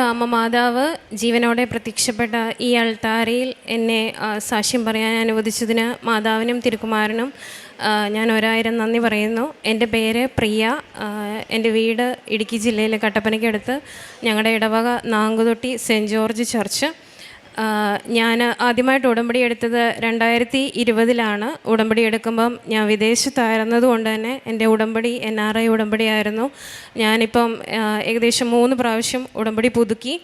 അമ്മ മാതാവ് ജീവനോടെ പ്രത്യക്ഷപ്പെട്ട ഈ അൾത്താരയിൽ എന്നെ സാക്ഷ്യം പറയാൻ അനുവദിച്ചതിന് മാതാവിനും തിരുക്കുമാരനും ഞാൻ ഒരായിരം നന്ദി പറയുന്നു. എന്റെ പേര് പ്രിയ. എന്റെ വീട് ഇടുക്കി ജില്ലയിലെ കട്ടപ്പനയ്ക്കടുത്ത് ഞങ്ങളുടെ ഇടവക നാങ്കുതൊട്ടി സെന്റ് ജോർജ് ചർച്ച്. ഞാൻ ആദ്യമായിട്ട് ഉടമ്പടി എടുത്തത് രണ്ടായിരത്തി ഇരുപതിലാണ്. ഉടമ്പടി എടുക്കുമ്പം ഞാൻ വിദേശത്തായിരുന്നത് കൊണ്ട് തന്നെ എന്റെ ഉടമ്പടി എൻ ആർ ഐ ഉടമ്പടി ആയിരുന്നു. ഞാനിപ്പം ഏകദേശം മൂന്ന് പ്രാവശ്യം ഉടമ്പടി പുതുക്കി.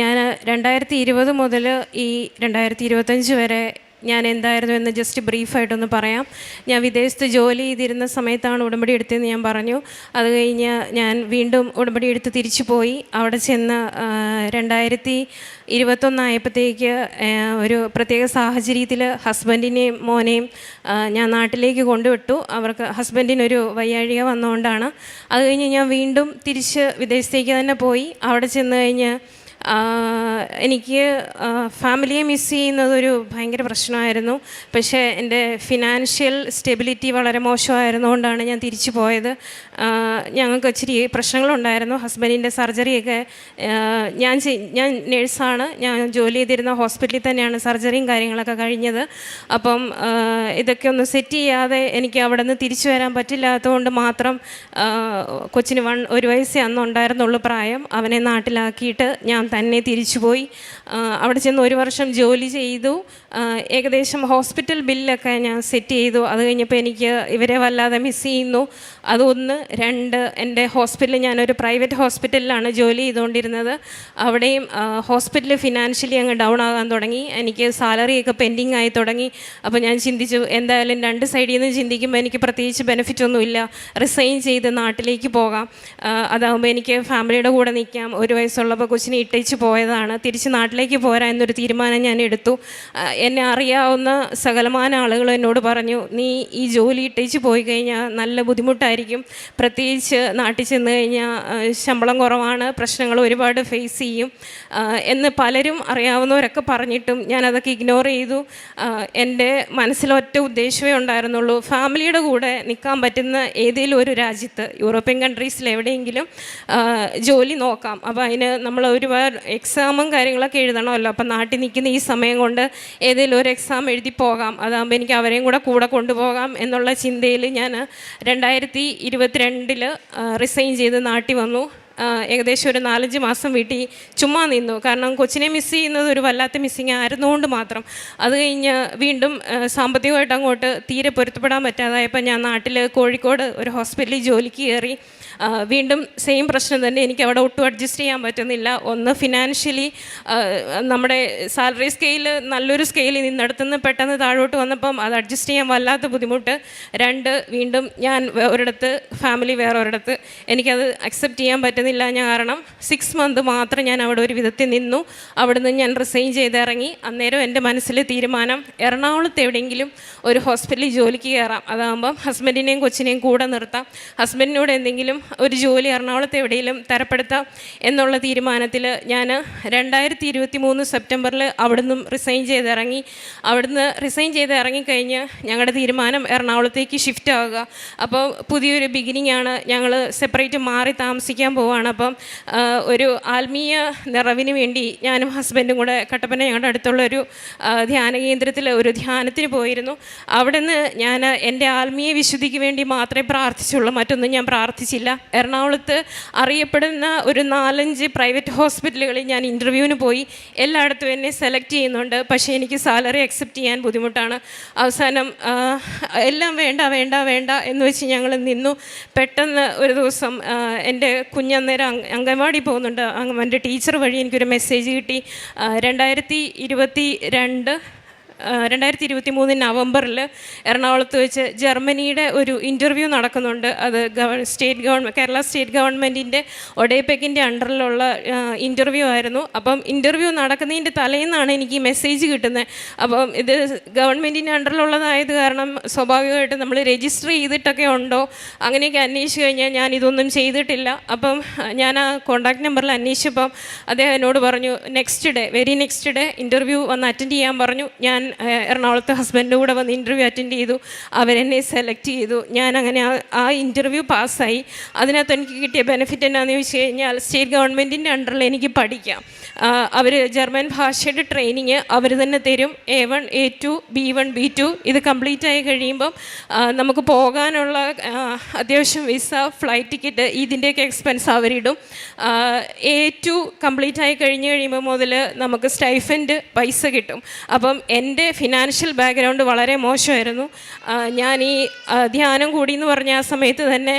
ഞാൻ രണ്ടായിരത്തി ഇരുപത് മുതൽ ഈ രണ്ടായിരത്തി ഇരുപത്തഞ്ച് വരെ ഞാൻ എന്തായിരുന്നു എന്ന് ജസ്റ്റ് ബ്രീഫായിട്ടൊന്ന് പറയാം. ഞാൻ വിദേശത്ത് ജോലി ചെയ്തിരുന്ന സമയത്താണ് ഉടമ്പടി എടുത്തതെന്ന് ഞാൻ പറഞ്ഞു. അത് കഴിഞ്ഞ് ഞാൻ വീണ്ടും ഉടമ്പടി എടുത്ത് തിരിച്ചു പോയി. അവിടെ ചെന്ന് രണ്ടായിരത്തി ഇരുപത്തൊന്നായപ്പോഴത്തേക്ക് ഒരു പ്രത്യേക സാഹചര്യത്തിൽ ഹസ്ബൻഡിനെയും മോനെയും ഞാൻ നാട്ടിലേക്ക് കൊണ്ടുവിട്ടു. അവർക്ക് ഹസ്ബൻഡിനൊരു വയ്യാഴിക വന്നുകൊണ്ടാണ് അത് കഴിഞ്ഞ് ഞാൻ വീണ്ടും തിരിച്ച് വിദേശത്തേക്ക് തന്നെ പോയി. അവിടെ ചെന്ന് കഴിഞ്ഞ് എനിക്ക് ഫാമിലിയെ മിസ് ചെയ്യുന്നതൊരു ഭയങ്കര പ്രശ്നമായിരുന്നു. പക്ഷേ എന്റെ ഫിനാൻഷ്യൽ സ്റ്റെബിലിറ്റി വളരെ മോശമായിരുന്നുകൊണ്ടാണ് ഞാൻ തിരിച്ചു പോയത്. ഞങ്ങൾക്ക് ഇച്ചിരി പ്രശ്നങ്ങളുണ്ടായിരുന്നു. ഹസ്ബൻഡിന്റെ സർജറിയൊക്കെ ഞാൻ ഞാൻ നേഴ്സാണ്. ഞാൻ ജോലി ചെയ്തിരുന്ന ഹോസ്പിറ്റലിൽ തന്നെയാണ് സർജറിയും കാര്യങ്ങളൊക്കെ കഴിഞ്ഞത്. അപ്പം ഇതൊക്കെ ഒന്ന് സെറ്റ് ചെയ്യാതെ എനിക്ക് അവിടെ നിന്ന് തിരിച്ചു വരാൻ പറ്റില്ലാത്തതുകൊണ്ട് മാത്രം ആ, കൊച്ചിന് വൺ ഒരു വയസ്സേ അന്നുണ്ടായിരുന്നുള്ളൂ പ്രായം. അവനെ നാട്ടിലാക്കിയിട്ട് ഞാൻ തന്നെ തിരിച്ചുപോയി. അവിടെ ചെന്ന് ഒരു വർഷം ജോലി ചെയ്തു. ഏകദേശം ഹോസ്പിറ്റൽ ബില്ലൊക്കെ ഞാൻ സെറ്റ് ചെയ്തു. അത് കഴിഞ്ഞപ്പോൾ എനിക്ക് ഇവരെ വല്ലാതെ മിസ് ചെയ്യുന്നു. അതൊന്ന് രണ്ട് എന്റെ ഹോസ്പിറ്റലിൽ ഞാനൊരു പ്രൈവറ്റ് ഹോസ്പിറ്റലിലാണ് ജോലി ചെയ്തുകൊണ്ടിരുന്നത്. അവിടെയും ഹോസ്പിറ്റൽ ഫിനാൻഷ്യലി അങ്ങ് ഡൗൺ ആകാൻ തുടങ്ങി. എനിക്ക് സാലറിയൊക്കെ പെൻഡിങ് ആയി തുടങ്ങി. അപ്പോൾ ഞാൻ ചിന്തിച്ചു എന്തായാലും രണ്ട് സൈഡിൽ നിന്ന് ചിന്തിക്കുമ്പോൾ എനിക്ക് പ്രത്യേകിച്ച് ബെനിഫിറ്റ് ഒന്നുമില്ല റിസൈൻ ചെയ്ത് നാട്ടിലേക്ക് പോകാം. അതാകുമ്പോൾ എനിക്ക് ഫാമിലിയുടെ കൂടെ നിൽക്കാം. ഒരു വയസ്സുള്ളപ്പോൾ കൊച്ചിനെ ഇട്ടേച്ച് പോയതാണ്. തിരിച്ച് നാട്ടിലേക്ക് പോരാ എന്നൊരു തീരുമാനം ഞാൻ എടുത്തു. എന്നെ അറിയാവുന്ന സകലമാന ആളുകൾ എന്നോട് പറഞ്ഞു നീ ഈ ജോലി ഇട്ടേച്ച് പോയി കഴിഞ്ഞാൽ നല്ല ബുദ്ധിമുട്ടായിരിക്കും. പ്രത്യേകിച്ച് നാട്ടിൽ ചെന്ന് കഴിഞ്ഞാൽ ശമ്പളം കുറവാണ് പ്രശ്നങ്ങൾ ഒരുപാട് ഫേസ് ചെയ്യും. എന്ന് പലരും അറിയാവുന്നവരൊക്കെ പറഞ്ഞിട്ടും ഞാനതൊക്കെ ഇഗ്നോർ ചെയ്തു. എന്റെ മനസ്സിലൊറ്റ ഉദ്ദേശമേ ഉണ്ടായിരുന്നുള്ളൂ ഫാമിലിയുടെ കൂടെ നിൽക്കാൻ പറ്റുന്ന ഏതെങ്കിലും ഒരു രാജ്യത്ത് യൂറോപ്യൻ കൺട്രീസിൽ എവിടെയെങ്കിലും ജോലി നോക്കാം. അപ്പോൾ അതിന് നമ്മൾ ഒരുപാട് എക്സാമും കാര്യങ്ങളൊക്കെ എഴുതണമല്ലോ. അപ്പം നാട്ടിൽ നിൽക്കുന്ന ഈ സമയം കൊണ്ട് ഏതെങ്കിലും ഒരു എക്സാം എഴുതി പോകാം. അതാകുമ്പോൾ എനിക്ക് അവരെയും കൂടെ കൂടെ കൊണ്ടുപോകാം എന്നുള്ള ചിന്തയിൽ ഞാൻ രണ്ടായിരത്തി ഇരുപത്തിരണ്ടിൽ റിസൈൻ ചെയ്ത് നാട്ടിൽ വന്നു. ഏകദേശം ഒരു നാലഞ്ച് മാസം വീട്ടിൽ ചുമ്മാ നിന്നു. കാരണം കൊച്ചിനെ മിസ് ചെയ്യുന്നത് ഒരു വല്ലാത്ത മിസ്സിങ് ആയിരുന്നുകൊണ്ട് മാത്രം. അത് കഴിഞ്ഞ് വീണ്ടും സാമ്പത്തികമായിട്ട് അങ്ങോട്ട് തീരെ പൊരുത്തപ്പെടാൻ പറ്റാതായപ്പോൾ ഞാൻ നാട്ടിൽ കോഴിക്കോട് ഒരു ഹോസ്പിറ്റലിൽ ജോലിക്ക് കയറി. വീണ്ടും സെയിം പ്രശ്നം തന്നെ എനിക്ക് അവിടെ ഒട്ടും അഡ്ജസ്റ്റ് ചെയ്യാൻ പറ്റുന്നില്ല. ഒന്ന് ഫിനാൻഷ്യലി നമ്മുടെ സാലറി സ്കെയിൽ നല്ലൊരു സ്കെയിലിൽ നിന്നെടുത്തുനിന്ന് പെട്ടെന്ന് താഴോട്ട് വന്നപ്പം അത് അഡ്ജസ്റ്റ് ചെയ്യാൻ വല്ലാത്ത ബുദ്ധിമുട്ട്. രണ്ട് വീണ്ടും ഞാൻ ഒരിടത്ത് ഫാമിലി വേറെ ഒരിടത്ത് എനിക്കത് അക്സെപ്റ്റ് ചെയ്യാൻ പറ്റുന്നില്ല. ഞാൻ കാരണം സിക്സ് മന്ത് മാത്രം ഞാൻ അവിടെ ഒരു വിധത്തിൽ നിന്നു. അവിടുന്ന് ഞാൻ റിസൈൻ ചെയ്തിറങ്ങി. അന്നേരം എന്റെ മനസ്സിൽ തീരുമാനം എറണാകുളത്ത് എവിടെയെങ്കിലും ഒരു ഹോസ്പിറ്റലിൽ ജോലിക്ക് കയറാം. അതാകുമ്പം ഹസ്ബൻഡിനെയും കൊച്ചിനെയും കൂടെ നിർത്താം. ഹസ്ബൻഡിനോട് എന്തെങ്കിലും ഒരു ജോലി എറണാകുളത്ത് എവിടെയെങ്കിലും തരപ്പെടുത്താം എന്നുള്ള തീരുമാനത്തിൽ ഞാൻ രണ്ടായിരത്തി ഇരുപത്തി മൂന്ന് സെപ്റ്റംബറിൽ അവിടുന്ന് റിസൈൻ ചെയ്തിറങ്ങി. അവിടുന്ന് റിസൈൻ ചെയ്ത് ഇറങ്ങിക്കഴിഞ്ഞ് ഞങ്ങളുടെ തീരുമാനം എറണാകുളത്തേക്ക് ഷിഫ്റ്റ് ആവുക. അപ്പോൾ പുതിയൊരു ബിഗിനിങ് ആണ്. ഞങ്ങൾ സെപ്പറേറ്റ് മാറി താമസിക്കാൻ പോവുകയാണ് അപ്പം ഒരു ആത്മീയ നിറവിന് വേണ്ടി ഞാനും ഹസ്ബൻഡും കൂടെ കട്ടപ്പന ഞങ്ങളുടെ അടുത്തുള്ള ഒരു ധ്യാന കേന്ദ്രത്തിൽ ഒരു ധ്യാനത്തിന് പോയിരുന്നു. അവിടുന്ന് ഞാൻ എന്റെ ആത്മീയ വിശുദ്ധിക്ക് വേണ്ടി മാത്രമേ പ്രാർത്ഥിച്ചുള്ളൂ. മറ്റൊന്നും ഞാൻ പ്രാർത്ഥിച്ചില്ല. എറണാകുളത്ത് അറിയപ്പെടുന്ന ഒരു നാലഞ്ച് പ്രൈവറ്റ് ഹോസ്പിറ്റലുകളിൽ ഞാൻ ഇന്റർവ്യൂവിന് പോയി. എല്ലായിടത്തും എന്നെ സെലക്ട് ചെയ്യുന്നുണ്ട്. പക്ഷേ എനിക്ക് സാലറി അക്സെപ്റ്റ് ചെയ്യാൻ ബുദ്ധിമുട്ടാണ്. അവസാനം എല്ലാം വേണ്ട വേണ്ട വേണ്ട എന്ന് വെച്ച് ഞങ്ങൾ നിന്നു. പെട്ടെന്ന് ഒരു ദിവസം എന്റെ കുഞ്ഞന്നേരം അംഗ- അംഗൻവാടി പോകുന്നുണ്ട്. എന്റെ ടീച്ചർ വഴി എനിക്കൊരു മെസ്സേജ് കിട്ടി. രണ്ടായിരത്തി ഇരുപത്തി രണ്ട് രണ്ടായിരത്തി ഇരുപത്തി മൂന്ന് നവംബറിൽ എറണാകുളത്ത് വെച്ച് ജർമ്മനിയുടെ ഒരു ഇന്റർവ്യൂ നടക്കുന്നുണ്ട്. അത് സ്റ്റേറ്റ് ഗവൺമെന്റ് കേരള സ്റ്റേറ്റ് ഗവൺമെന്റിന്റെ ഒഡേപെക്കിന്റെ അണ്ടറിലുള്ള ഇന്റർവ്യൂ ആയിരുന്നു. അപ്പം ഇന്റർവ്യൂ നടക്കുന്നതിന്റെ തലേന്നാണ് എനിക്ക് ഈ മെസ്സേജ് കിട്ടുന്നത്. അപ്പം ഇത് ഗവൺമെന്റിന്റെ അണ്ടറിലുള്ളതായത് കാരണം സ്വാഭാവികമായിട്ട് നമ്മൾ രജിസ്റ്റർ ചെയ്തിട്ടൊക്കെ ഉണ്ടോ? അങ്ങനെയൊക്കെ അന്വേഷിച്ച് കഴിഞ്ഞാൽ ഞാൻ ഇതൊന്നും ചെയ്തിട്ടില്ല. അപ്പം ഞാൻ ആ കോൺടാക്ട് നമ്പറിൽ അന്വേഷിച്ചപ്പം അദ്ദേഹം എന്നോട് പറഞ്ഞു next day very next day interview വന്ന് അറ്റൻഡ് ചെയ്യാൻ പറഞ്ഞു. ഞാൻ എറണാകുളത്ത് ഹസ്ബൻഡിന്റെ കൂടെ വന്ന് ഇന്റർവ്യൂ അറ്റൻഡ് ചെയ്തു. അവരെന്നെ സെലക്ട് ചെയ്തു. ഞാൻ അങ്ങനെ ആ- ഇന്റർവ്യൂ പാസ്സായി അതിനകത്ത് എനിക്ക് കിട്ടിയ ബെനിഫിറ്റ് എന്നാന്ന് ചോദിച്ചു കഴിഞ്ഞാൽ സ്റ്റേറ്റ് ഗവൺമെന്റിന്റെ അണ്ടറിൽ എനിക്ക് പഠിക്കാം. അവർ ജർമ്മൻ ഭാഷയുടെ ട്രെയിനിങ് അവർ തന്നെ തരും. A one A two B one B two ഇത് കംപ്ലീറ്റ് ആയി കഴിയുമ്പം നമുക്ക് പോകാനുള്ള അത്യാവശ്യം വിസ ഫ്ലൈറ്റ് ടിക്കറ്റ് ഇതിന്റെയൊക്കെ എക്സ്പെൻസ് അവരിടും. എ ടു കംപ്ലീറ്റ് ആയി കഴിഞ്ഞ് കഴിയുമ്പോൾ മുതൽ നമുക്ക് സ്റ്റൈഫൻഡ് പൈസ കിട്ടും. അപ്പം എന്റെ ഫിനാൻഷ്യൽ ബാക്ക്ഗ്രൗണ്ട് വളരെ മോശമായിരുന്നു. ഞാൻ ഈ ധ്യാനം കൂടി എന്ന് പറഞ്ഞ ആ സമയത്ത് തന്നെ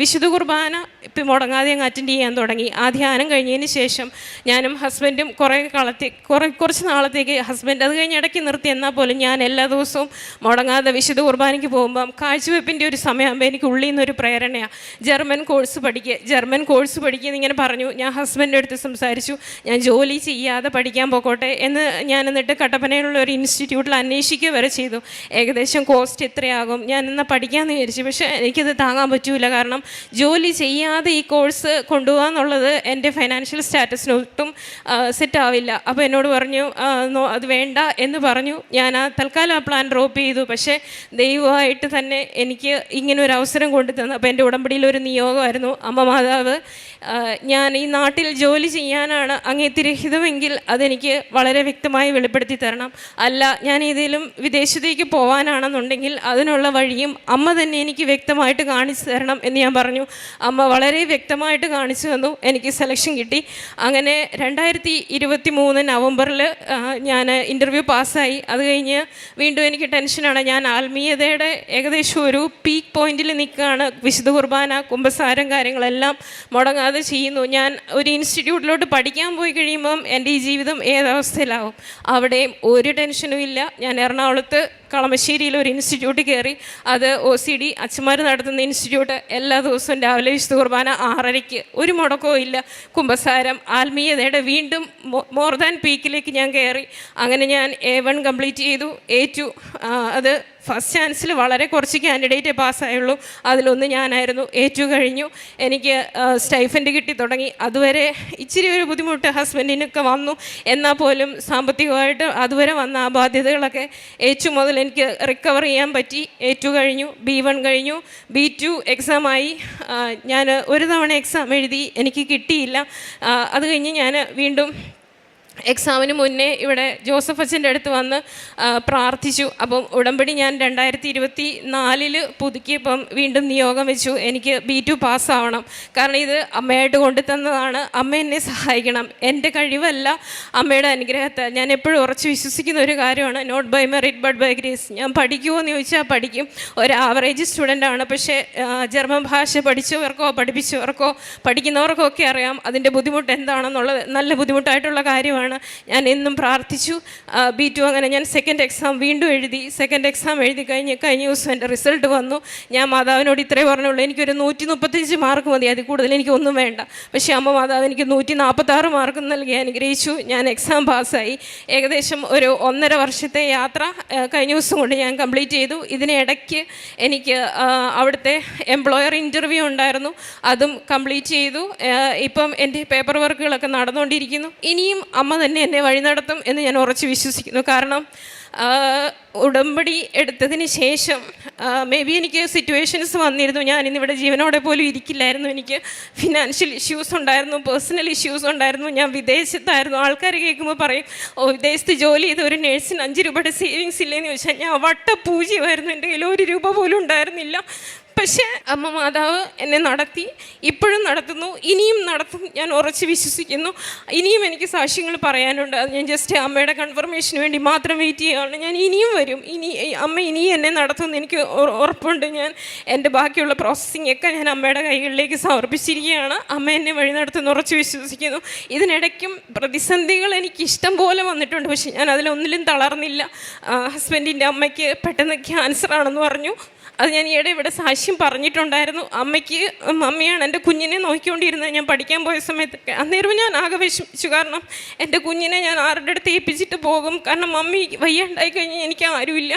വിശുദ്ധ കുർബാന ഇപ്പം മുടങ്ങാതെ അങ്ങ് അറ്റൻഡ് ചെയ്യാൻ തുടങ്ങി. ആ ധ്യാനം കഴിഞ്ഞതിന് ശേഷം ഞാനും ഹസ്ബൻഡും കുറേ കാലത്തെ കുറേ കുറച്ച് നാളത്തേക്ക് ഹസ്ബൻഡ് അത് കഴിഞ്ഞ് ഇടയ്ക്ക് നിർത്തി. എന്നാൽ പോലും ഞാൻ എല്ലാ ദിവസവും മുടങ്ങാതെ വിശുദ്ധ കുർബാനയ്ക്ക് പോകുമ്പം കാഴ്ചവെപ്പിന്റെ ഒരു സമയമാകുമ്പോൾ എനിക്ക് ഉള്ളിൽ നിന്നൊരു പ്രേരണയാണ് ജർമ്മൻ കോഴ്സ് പഠിക്കുക. ജർമ്മൻ കോഴ്സ് പഠിക്കുക ഇങ്ങനെ പറഞ്ഞു. ഞാൻ ഹസ്ബൻഡിന്റെ അടുത്ത് സംസാരിച്ചു. ഞാൻ ജോലി ചെയ്യാതെ പഠിക്കാൻ പോക്കോട്ടെ എന്ന് ഞാൻ എന്നിട്ട് കട്ടപ്പനയിലുള്ള ഒരു ഇൻസ്റ്റിറ്റ്യൂട്ടിൽ അന്വേഷിക്കുക വരെ ചെയ്തു. ഏകദേശം കോസ്റ്റ് എത്രയാകും? ഞാൻ എന്നാൽ പഠിക്കാമെന്ന് വിചാരിച്ചു. പക്ഷേ എനിക്കത് താങ്ങാൻ പറ്റൂല. കാരണം ജോലി ചെയ്യാതെ ഈ കോഴ്സ് കൊണ്ടുപോകുക എന്നുള്ളത് എന്റെ ഫൈനാൻഷ്യൽ സ്റ്റാറ്റസിനൊട്ടും സെറ്റ് ആവില്ല. അപ്പോൾ എന്നോട് പറഞ്ഞു അത് വേണ്ട എന്ന് പറഞ്ഞു. ഞാൻ ആ തൽക്കാലം ആ പ്ലാൻ ഡ്രോപ്പ് ചെയ്തു. പക്ഷേ ദൈവമായിട്ട് തന്നെ എനിക്ക് ഇങ്ങനെ ഒരു അവസരം കൊണ്ടു തന്നു. അപ്പോൾ എന്റെ ഉടമ്പടിയിൽ ഒരു നിയോഗമായിരുന്നു. അമ്മ മാതാവ് ഞാൻ ഈ നാട്ടിൽ ജോലി ചെയ്യാനാണ് അങ്ങേ തിരഹിതമെങ്കിൽ അതെനിക്ക് വളരെ വ്യക്തമായി വെളിപ്പെടുത്തി തരണം. അല്ല ഞാൻ ഏതെങ്കിലും വിദേശത്തേക്ക് പോകാനാണെന്നുണ്ടെങ്കിൽ അതിനുള്ള വഴിയും അമ്മ തന്നെ എനിക്ക് വ്യക്തമായിട്ട് കാണിച്ചു തരണം എന്ന് ഞാൻ പറഞ്ഞു. അമ്മ വളരെ വ്യക്തമായിട്ട് കാണിച്ചു തന്നു. എനിക്ക് സെലക്ഷൻ കിട്ടി. അങ്ങനെ രണ്ടായിരത്തി ഇരുപത്തി മൂന്ന് നവംബറിൽ ഞാൻ ഇന്റർവ്യൂ പാസ്സായി. അത് കഴിഞ്ഞ് വീണ്ടും എനിക്ക് ടെൻഷനാണ് ഞാൻ ആത്മീയതയുടെ ഏകദേശം ഒരു പീക്ക് പോയിന്റിൽ നിൽക്കുകയാണ്. വിശുദ്ധ കുർബാന കുംഭസാരം കാര്യങ്ങളെല്ലാം മുടങ്ങാതെ ചെയ്യുന്നു. ഞാൻ ഒരു ഇൻസ്റ്റിറ്റ്യൂട്ടിലോട്ട് പഠിക്കാൻ പോയി കഴിയുമ്പം എന്റെ ഈ ജീവിതം ഏതവസ്ഥയിലാവും? അവിടെയും ഒരു ടെൻഷനും ഇല്ല. ഞാൻ എറണാകുളത്ത് കളമശ്ശേരിയിൽ ഒരു ഇൻസ്റ്റിറ്റ്യൂട്ട് കയറി അത് ഒ സി ഡി അച്ഛന്മാർ നടത്തുന്ന ഇൻസ്റ്റിറ്റ്യൂട്ട് എല്ലാ ദിവസവും രാവിലെ വിശുദ്ധ കുർബാന ആറരയ്ക്ക്. ഒരു മുടക്കവും ഇല്ല. കുംഭസാരം ആത്മീയതയുടെ വീണ്ടും മോർ ദാൻ പീക്കിലേക്ക് ഞാൻ കയറി അങ്ങനെ ഞാൻ എ വൺ കംപ്ലീറ്റ് ചെയ്തു. എ ടു അത് ഫസ്റ്റ് ചാൻസിൽ വളരെ കുറച്ച് കാൻഡിഡേറ്റ് പാസ്സായുള്ളൂ. അതിലൊന്ന് ഞാനായിരുന്നു. ഏറ്റു കഴിഞ്ഞു. എനിക്ക് സ്റ്റൈഫൻഡ് കിട്ടി തുടങ്ങി. അതുവരെ ഇച്ചിരി ഒരു ബുദ്ധിമുട്ട് ഹസ്ബൻഡിനൊക്കെ വന്നു. എന്നാൽ പോലും സാമ്പത്തികമായിട്ട് അതുവരെ വന്ന ആ ബാധ്യതകളൊക്കെ ഏച്ചു മുതൽ എനിക്ക് റിക്കവർ ചെയ്യാൻ പറ്റി. ഏറ്റു കഴിഞ്ഞു. ബി വൺ കഴിഞ്ഞു. ബി ടു എക്സാമായി ഞാൻ ഒരു തവണ എക്സാം എഴുതി. എനിക്ക് കിട്ടിയില്ല. അത് കഴിഞ്ഞ് ഞാൻ വീണ്ടും എക്സാമിന് മുന്നേ ഇവിടെ ജോസഫ് അച്ഛന്റെ അടുത്ത് വന്ന് പ്രാർത്ഥിച്ചു. അപ്പം ഉടമ്പടി ഞാൻ രണ്ടായിരത്തി ഇരുപത്തി നാലിൽ പുതുക്കിയപ്പം വീണ്ടും നിയോഗം വെച്ചു. എനിക്ക് ബി ടു പാസ്സാവണം. കാരണം ഇത് അമ്മയായിട്ട് കൊണ്ടുതന്നതാണ് അമ്മ എന്നെ സഹായിക്കണം. എന്റെ കഴിവല്ല അമ്മയുടെ അനുഗ്രഹത്തെ. ഞാൻ എപ്പോഴും ഉറച്ചു വിശ്വസിക്കുന്ന ഒരു കാര്യമാണ്. Not by merit but by grace ഞാൻ പഠിക്കുമോ എന്ന് ചോദിച്ചാൽ പഠിക്കും. ഒരു ആവറേജ് സ്റ്റുഡന്റാണ് പക്ഷേ ജർമ്മൻ ഭാഷ പഠിച്ചവർക്കോ പഠിപ്പിച്ചവർക്കോ പഠിക്കുന്നവർക്കോ ഒക്കെ അറിയാം അതിന്റെ ബുദ്ധിമുട്ട് എന്താണെന്നുള്ളത്. നല്ല ബുദ്ധിമുട്ടായിട്ടുള്ള കാര്യമാണ്. ഞാൻ എന്നും പ്രാർത്ഥിച്ചു. ബി ടു അങ്ങനെ ഞാൻ സെക്കൻഡ് എക്സാം വീണ്ടും എഴുതി. സെക്കൻഡ് എക്സാം എഴുതി കഴിഞ്ഞ് കഴിഞ്ഞ ദിവസം എന്റെ റിസൾട്ട് വന്നു. ഞാൻ മാതാവിനോട് ഇത്രേ പറഞ്ഞുള്ളൂ. എനിക്കൊരു നൂറ്റി മുപ്പത്തഞ്ച് മാർക്ക് മതി. അതിൽ കൂടുതൽ എനിക്കൊന്നും വേണ്ട. പക്ഷേ അമ്മ മാതാവ് എനിക്ക് നൂറ്റി നാൽപ്പത്താറ് മാർക്ക് നൽകി. അനുഗ്രഹിച്ചു. ഞാൻ എക്സാം പാസ്സായി. ഏകദേശം ഒരു ഒന്നര വർഷത്തെ യാത്ര കഴിഞ്ഞ ദിവസം കൊണ്ട് ഞാൻ കംപ്ലീറ്റ് ചെയ്തു. ഇതിനിടയ്ക്ക് എനിക്ക് അവിടുത്തെ എംപ്ലോയർ ഇന്റർവ്യൂ ഉണ്ടായിരുന്നു. അതും കംപ്ലീറ്റ് ചെയ്തു. ഇപ്പം എന്റെ പേപ്പർ വർക്കുകളൊക്കെ നടന്നുകൊണ്ടിരിക്കുന്നു. ഇനിയും അമ്മ തന്നെ എന്നെ വഴി നടത്തും എന്ന് ഞാൻ ഉറച്ച് വിശ്വസിക്കുന്നു. കാരണം ഉടമ്പടി എടുത്തതിന് ശേഷം മേ ബി എനിക്ക് സിറ്റുവേഷൻസ് വന്നിരുന്നു. ഞാൻ ഇന്നിവിടെ ജീവനോടെ പോലും ഇരിക്കില്ലായിരുന്നു. എനിക്ക് ഫിനാൻഷ്യൽ ഇഷ്യൂസ് ഉണ്ടായിരുന്നു പേഴ്സണൽ ഇഷ്യൂസ് ഉണ്ടായിരുന്നു. ഞാൻ വിദേശത്തായിരുന്നു. ആൾക്കാർ കേൾക്കുമ്പോൾ പറയും ഓ വിദേശത്ത് ജോലി ചെയ്ത ഒരു നേഴ്സിന് അഞ്ച് രൂപയുടെ സേവിങ്സ് ഇല്ലേന്ന് ചോദിച്ചാൽ ഞാൻ വട്ട എന്റെ കയ്യിൽ ഒരു രൂപ പോലും ഉണ്ടായിരുന്നില്ല. പക്ഷേ അമ്മ മാതാവ് എന്നെ നടത്തി ഇപ്പോഴും നടത്തുന്നു ഇനിയും നടത്തും ഞാൻ ഉറച്ച് വിശ്വസിക്കുന്നു. ഇനിയും എനിക്ക് സാക്ഷ്യങ്ങൾ പറയാനുണ്ട്. അത് ഞാൻ ജസ്റ്റ് അമ്മയുടെ കൺഫർമേഷന് വേണ്ടി മാത്രം വെയിറ്റ് ചെയ്യുകയാണ്. ഞാൻ ഇനിയും വരും. ഇനി അമ്മ ഇനിയും എന്നെ നടത്തുമെന്ന് എനിക്ക് ഉറപ്പുണ്ട്. ഞാൻ എന്റെ ബാക്കിയുള്ള പ്രോസസ്സിംഗ് ഒക്കെ ഞാൻ അമ്മയുടെ കൈകളിലേക്ക് സമർപ്പിച്ചിരിക്കുകയാണ്. അമ്മ എന്നെ വഴി നടത്തുന്ന ഉറച്ച് വിശ്വസിക്കുന്നു. ഇതിനിടയ്ക്കും പ്രതിസന്ധികൾ എനിക്ക് ഇഷ്ടം പോലെ വന്നിട്ടുണ്ട്. പക്ഷേ ഞാൻ അതിലൊന്നിലും തളർന്നില്ല. ഹസ്ബൻഡിന്റെ അമ്മയ്ക്ക് പെട്ടെന്ന് ക്യാൻസർ ആണെന്ന് പറഞ്ഞു. അത് ഞാൻ ഈയിടെ ഇവിടെ സാക്ഷ്യം പറഞ്ഞിട്ടുണ്ടായിരുന്നു. അമ്മയ്ക്ക് മമ്മിയാണ് എന്റെ കുഞ്ഞിനെ നോക്കിക്കൊണ്ടിരുന്നത്. ഞാൻ പഠിക്കാൻ പോയ സമയത്തൊക്കെ. അന്നേരം ഞാൻ ആകെ വിഷമിച്ചു. കാരണം എന്റെ കുഞ്ഞിനെ ഞാൻ ആരുടെ അടുത്ത് ഏൽപ്പിച്ചിട്ട് പോകും? കാരണം മമ്മി വയ്യാണ്ടായി കഴിഞ്ഞാൽ എനിക്ക് ആരുമില്ല.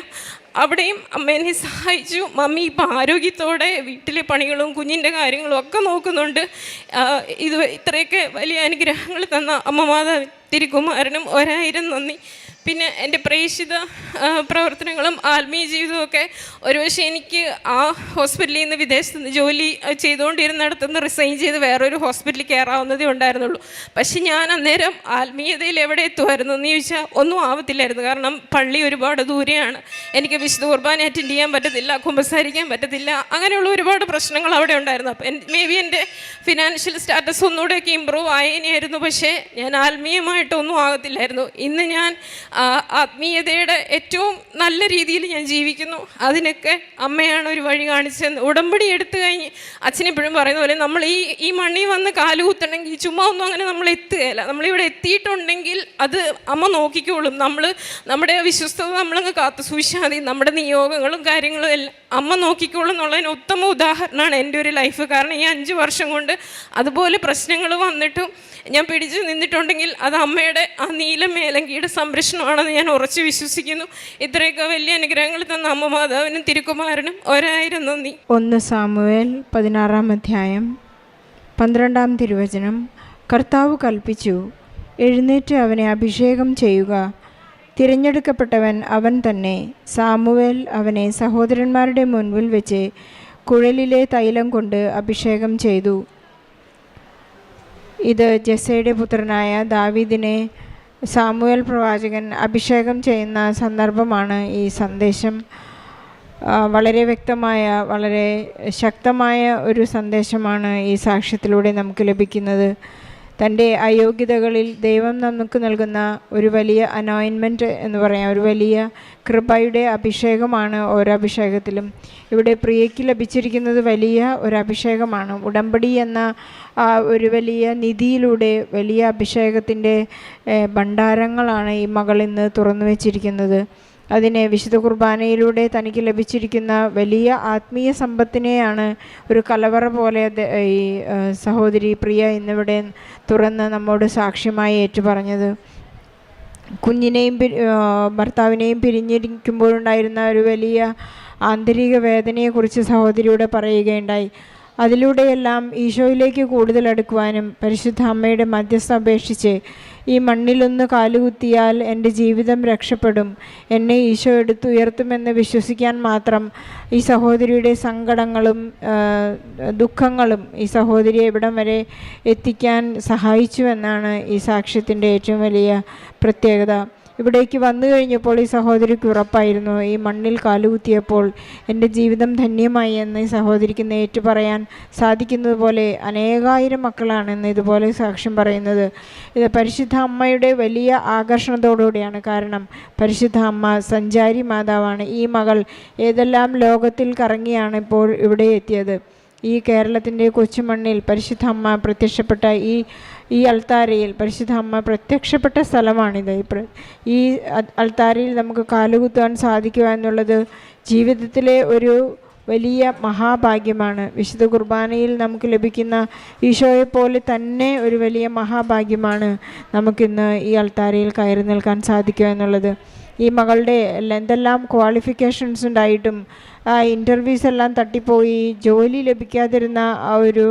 അവിടെയും അമ്മ എന്നെ സഹായിച്ചു. മമ്മി ഇപ്പം ആരോഗ്യത്തോടെ വീട്ടിലെ പണികളും കുഞ്ഞിന്റെ കാര്യങ്ങളും ഒക്കെ നോക്കുന്നുണ്ട്. ഇത് ഇത്രയൊക്കെ വലിയ അനുഗ്രഹങ്ങൾ തന്ന അമ്മ മാതാവ് തിരുക്കുമാരനും ഒരായിരം നന്ദി. പിന്നെ എന്റെ പ്രേക്ഷിത പ്രവർത്തനങ്ങളും ആത്മീയ ജീവിതവും ഒക്കെ ഒരുപക്ഷെ എനിക്ക് ആ ഹോസ്പിറ്റലിൽ നിന്ന് വിദേശത്ത് നിന്ന് ജോലി ചെയ്തുകൊണ്ടിരുന്നിടത്ത് നിന്ന് റിസൈൻ ചെയ്ത് വേറൊരു ഹോസ്പിറ്റലിൽ കയറാവുന്നതേ ഉണ്ടായിരുന്നുള്ളൂ. പക്ഷെ ഞാൻ അന്നേരം ആത്മീയതയിൽ എവിടെ എത്തുമായിരുന്നു എന്ന് ചോദിച്ചാൽ ഒന്നും ആവത്തില്ലായിരുന്നു. കാരണം പള്ളി ഒരുപാട് ദൂരെയാണ്. എനിക്ക് വിശുദ്ധ കുർബാന അറ്റൻഡ് ചെയ്യാൻ പറ്റത്തില്ല കുമ്പസാരിക്കാൻ പറ്റത്തില്ല അങ്ങനെയുള്ള ഒരുപാട് പ്രശ്നങ്ങൾ അവിടെ ഉണ്ടായിരുന്നു. അപ്പം മേ ബി എന്റെ ഫിനാൻഷ്യൽ സ്റ്റാറ്റസ് ഒന്നുകൂടെയൊക്കെ ഇമ്പ്രൂവ് ആയേനെയായിരുന്നു. പക്ഷേ ഞാൻ ആത്മീയമായിട്ടൊന്നും ആകത്തില്ലായിരുന്നു. ഇന്ന് ഞാൻ ആത്മീയതയുടെ ഏറ്റവും നല്ല രീതിയിൽ ഞാൻ ജീവിക്കുന്നു. അതിനൊക്കെ അമ്മയാണ് ഒരു വഴി കാണിച്ചത് ഉടമ്പടി എടുത്തു കഴിഞ്ഞ് അച്ഛനെപ്പോഴും പറയുന്ന പോലെ നമ്മൾ ഈ ഈ മണ്ണിൽ വന്ന് കാലുകുത്തണമെങ്കിൽ ചുമ്മാ ഒന്നും അങ്ങനെ നമ്മൾ എത്തുകയില്ല. നമ്മളിവിടെ എത്തിയിട്ടുണ്ടെങ്കിൽ അത് അമ്മ നോക്കിക്കോളും. നമ്മൾ നമ്മുടെ വിശ്വസ്തത നമ്മളങ്ങ് കാത്തു സൂക്ഷിച്ചാൽ നമ്മുടെ നിയോഗങ്ങളും കാര്യങ്ങളും എല്ലാം അമ്മ നോക്കിക്കോളും എന്നുള്ളതിന് ഉത്തമ ഉദാഹരണമാണ് എന്റെ ഒരു ലൈഫ് കാരണം ഈ അഞ്ച് വർഷം കൊണ്ട് അതുപോലെ പ്രശ്നങ്ങൾ വന്നിട്ടും ഞാൻ പിടിച്ചു നിന്നിട്ടുണ്ടെങ്കിൽ അത് അമ്മയുടെ ആ നീല മേലങ്കിയുടെ സംരക്ഷണമാണെന്ന് ഞാൻ ഉറച്ചു വിശ്വസിക്കുന്നു. ഇത്രയൊക്കെ വലിയ അനുഗ്രഹങ്ങൾ തന്ന അമ്മ മാതാവിനും തിരുക്കുമാരനും ഒരായിരം നന്ദി ഒന്ന് സാമുവേൽ പതിനാറാം അധ്യായം പന്ത്രണ്ടാം തിരുവചനം. കർത്താവ് കൽപ്പിച്ചു എഴുന്നേറ്റ് അവനെ അഭിഷേകം ചെയ്യുക. തിരഞ്ഞെടുക്കപ്പെട്ടവൻ അവൻ തന്നെ. സാമുവേൽ അവനെ സഹോദരന്മാരുടെ മുൻപിൽ വെച്ച് കുഴലിലെ തൈലം കൊണ്ട് അഭിഷേകം ചെയ്തു. ഇത് ജസയുടെ പുത്രനായ ദാവീദിനെ സാമുവേൽ പ്രവാചകൻ അഭിഷേകം ചെയ്യുന്ന സന്ദർഭമാണ് ഈ സന്ദേശം. വളരെ വ്യക്തമായ വളരെ ശക്തമായ ഒരു സന്ദേശമാണ് ഈ സാക്ഷ്യത്തിലൂടെ നമുക്ക് ലഭിക്കുന്നത്. തന്റെ അയോഗ്യതകളിൽ ദൈവം നമുക്ക് നൽകുന്ന ഒരു വലിയ അനോയിൻമെന്റ് എന്ന് പറയാം. ഒരു വലിയ കൃപയുടെ അഭിഷേകമാണ് ഓരോ അഭിഷേകത്തിലും. ഇവിടെ പ്രിയയ്ക്ക് ലഭിച്ചിരിക്കുന്നത് വലിയ ഒരു അഭിഷേകമാണ്. ഉടമ്പടി എന്ന ഒരു വലിയ നിധിയിലൂടെ വലിയ അഭിഷേകത്തിന്റെ ഭണ്ഡാരങ്ങളാണ് ഈ മകൾ ഇന്ന് തുറന്നു വച്ചിരിക്കുന്നത്. അതിനെ വിശുദ്ധ കുർബാനയിലൂടെ തനിക്ക് ലഭിച്ചിരിക്കുന്ന വലിയ ആത്മീയ സമ്പത്തിനെയാണ് ഒരു കലവറ പോലെ ഈ സഹോദരി പ്രിയ ഇന്നിവിടെ തുറന്ന് നമ്മോട് സാക്ഷ്യമായി ഏറ്റുപറഞ്ഞത്. കുഞ്ഞിനെയും ഭർത്താവിനെയും പിരിഞ്ഞിരിക്കുമ്പോഴുണ്ടായിരുന്ന ഒരു വലിയ ആന്തരിക വേദനയെക്കുറിച്ച് സഹോദരിയോട് പറയുകയുണ്ടായി. അതിലൂടെയെല്ലാം ഈശോയിലേക്ക് കൂടുതൽ അടുക്കുവാനും പരിശുദ്ധ അമ്മയുടെ മധ്യസ്ഥ അപേക്ഷിച്ച് ഈ മണ്ണിലൊന്ന് കാലുകുത്തിയാൽ എന്റെ ജീവിതം രക്ഷപ്പെടും. എന്നെ ഈശോ എടുത്തുയർത്തുമെന്ന് വിശ്വസിക്കാൻ മാത്രം ഈ സഹോദരിയുടെ സങ്കടങ്ങളും ദുഃഖങ്ങളും ഈ സഹോദരിയെ ഇവിടം വരെ എത്തിക്കാൻ സഹായിച്ചു എന്നാണ് ഈ സാക്ഷ്യത്തിന്റെ ഏറ്റവും വലിയ പ്രത്യേകത. ഇവിടേക്ക് വന്നു കഴിഞ്ഞപ്പോൾ ഈ സഹോദരിക്ക് ഉറപ്പായിരുന്നു. ഈ മണ്ണിൽ കാലുകുത്തിയപ്പോൾ എന്റെ ജീവിതം ധന്യമായി എന്ന് ഈ സഹോദരിക്ക് നേറ്റു പറയാൻ സാധിക്കുന്നത് പോലെ അനേകായിരം മക്കളാണ് ഇന്ന് ഇതുപോലെ സാക്ഷ്യം പറയുന്നത്. ഇത് പരിശുദ്ധ അമ്മയുടെ വലിയ ആകർഷണത്തോടുകൂടിയാണ്. കാരണം പരിശുദ്ധ അമ്മ സഞ്ചാരി മാതാവാണ്. ഈ മകൾ ഏതെല്ലാം ലോകത്തിൽ കറങ്ങിയാണ് ഇപ്പോൾ ഇവിടെ എത്തിയത്. ഈ കേരളത്തിന്റെ കൊച്ചുമണ്ണിൽ പരിശുദ്ധ അമ്മ പ്രത്യക്ഷപ്പെട്ട ഈ ഈ അൾത്താരയിൽ പരിശുദ്ധ അമ്മ പ്രത്യക്ഷപ്പെട്ട സ്ഥലമാണിത്. ഈ അൾത്താരയിൽ നമുക്ക് കാലുകുത്താൻ സാധിക്കുക എന്നുള്ളത് ജീവിതത്തിലെ ഒരു വലിയ മഹാഭാഗ്യമാണ്. വിശുദ്ധ കുർബാനയിൽ നമുക്ക് ലഭിക്കുന്ന ഈശോയെപ്പോലെ പോലെ തന്നെ ഒരു വലിയ മഹാഭാഗ്യമാണ് നമുക്കിന്ന് ഈ അൾത്താരയിൽ കയറി നിൽക്കാൻ സാധിക്കുക എന്നുള്ളത്. ഈ മകളുടെ എന്തെല്ലാം ക്വാളിഫിക്കേഷൻസ് ഉണ്ടായിട്ടും ഇന്റർവ്യൂസ് എല്ലാം തട്ടിപ്പോയി ജോലി ലഭിക്കാതിരുന്ന ആ ഒരു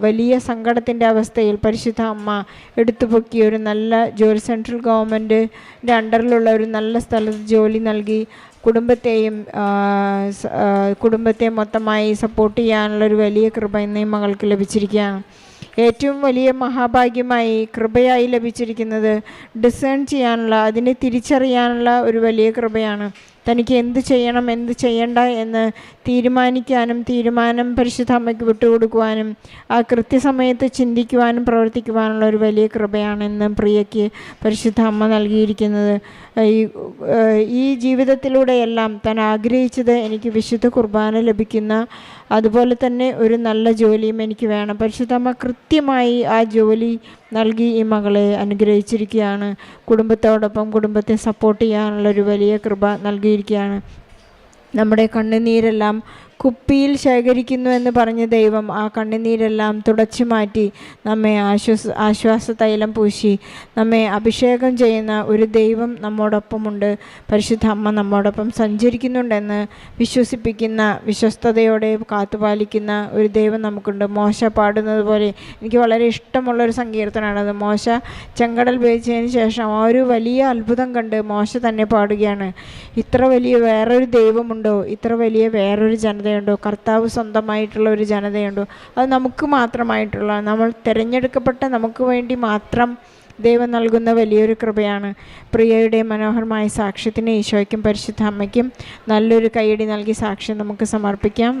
വലിയ സങ്കടത്തിന്റെ അവസ്ഥയിൽ പരിശുദ്ധ അമ്മ എടുത്തുപൊക്കി ഒരു നല്ല ജോലി സെൻട്രൽ ഗവൺമെന്റിന്റെ അണ്ടറിലുള്ള ഒരു നല്ല സ്ഥലത്ത് ജോലി നൽകി കുടുംബത്തെയും കുടുംബത്തെ മൊത്തമായി സപ്പോർട്ട് ചെയ്യാനുള്ള ഒരു വലിയ കൃപ ഇന്ന് മകൾക്ക് ലഭിച്ചിരിക്കുകയാണ്. ഏറ്റവും വലിയ മഹാഭാഗ്യമായി കൃപയായി ലഭിച്ചിരിക്കുന്നത് ഡിസേൺ ചെയ്യാനുള്ള അതിനെ തിരിച്ചറിയാനുള്ള ഒരു വലിയ കൃപയാണ്. തനിക്ക് എന്ത് ചെയ്യണം എന്ത് ചെയ്യണ്ട എന്ന് തീരുമാനിക്കാനും തീരുമാനം പരിശുദ്ധ അമ്മയ്ക്ക് വിട്ടുകൊടുക്കുവാനും ആ കൃത്യസമയത്ത് ചിന്തിക്കുവാനും പ്രവർത്തിക്കുവാനുള്ള ഒരു വലിയ കൃപയാണെന്ന് പ്രിയയ്ക്ക് പരിശുദ്ധ അമ്മ നൽകിയിരിക്കുന്നത് ഈ ഈ ജീവിതത്തിലൂടെയെല്ലാം താൻ ആഗ്രഹിച്ചത് എനിക്ക് വിശുദ്ധ കുർബാന ലഭിക്കുന്ന അതുപോലെ തന്നെ ഒരു നല്ല ജോലിയും എനിക്ക് വേണം. പരിശുദ്ധമ്മ കൃത്യമായി ആ ജോലി നൽകി ഈ മകളെ അനുഗ്രഹിച്ചിരിക്കുകയാണ്. കുടുംബത്തോടൊപ്പം കുടുംബത്തെ സപ്പോർട്ട് ചെയ്യാനുള്ള ഒരു വലിയ കൃപ നൽകിയിരിക്കുകയാണ്. നമ്മുടെ കണ്ണുനീരെല്ലാം കുപ്പിയിൽ ശേഖരിക്കുന്നു എന്ന് പറഞ്ഞ ദൈവം ആ കണ്ണുനീരെല്ലാം തുടച്ചു മാറ്റി നമ്മെ ആശ്വാസ ആശ്വാസ തൈലം പൂശി. നമ്മെ അഭിഷേകം ചെയ്യുന്ന ഒരു ദൈവം നമ്മോടൊപ്പമുണ്ട്. പരിശുദ്ധ അമ്മ നമ്മോടൊപ്പം സഞ്ചരിക്കുന്നുണ്ടെന്ന് വിശ്വസിപ്പിക്കുന്ന വിശ്വസ്തയോടെ കാത്തുപാലിക്കുന്ന ഒരു ദൈവം നമുക്കുണ്ട്. മോശ പാടുന്നത് പോലെ എനിക്ക് വളരെ ഇഷ്ടമുള്ളൊരു സങ്കീർത്തനമാണത് മോശ ചെങ്കടൽ ഉപയോഗിച്ചതിന് ശേഷം ആ ഒരു വലിയ അത്ഭുതം കണ്ട് മോശ തന്നെ പാടുകയാണ്. ഇത്ര വലിയ വേറൊരു ദൈവമുണ്ടോ? ഇത്ര വലിയ വേറൊരു ജനതയുണ്ടോ? കർത്താവ് സ്വന്തമായിട്ടുള്ള ഒരു ജനതയുണ്ടോ? അത് നമുക്ക് മാത്രമായിട്ടുള്ള നമ്മൾ തിരഞ്ഞെടുക്കപ്പെട്ട നമുക്ക് വേണ്ടി മാത്രം ദൈവം നൽകുന്ന വലിയൊരു കൃപയാണ്. പ്രിയയുടെ മനോഹരമായ സാക്ഷ്യത്തിന് ഈശോയ്ക്കും പരിശുദ്ധ അമ്മയ്ക്കും നല്ലൊരു കൈയടി നൽകി സാക്ഷ്യം നമുക്ക് സമർപ്പിക്കാം.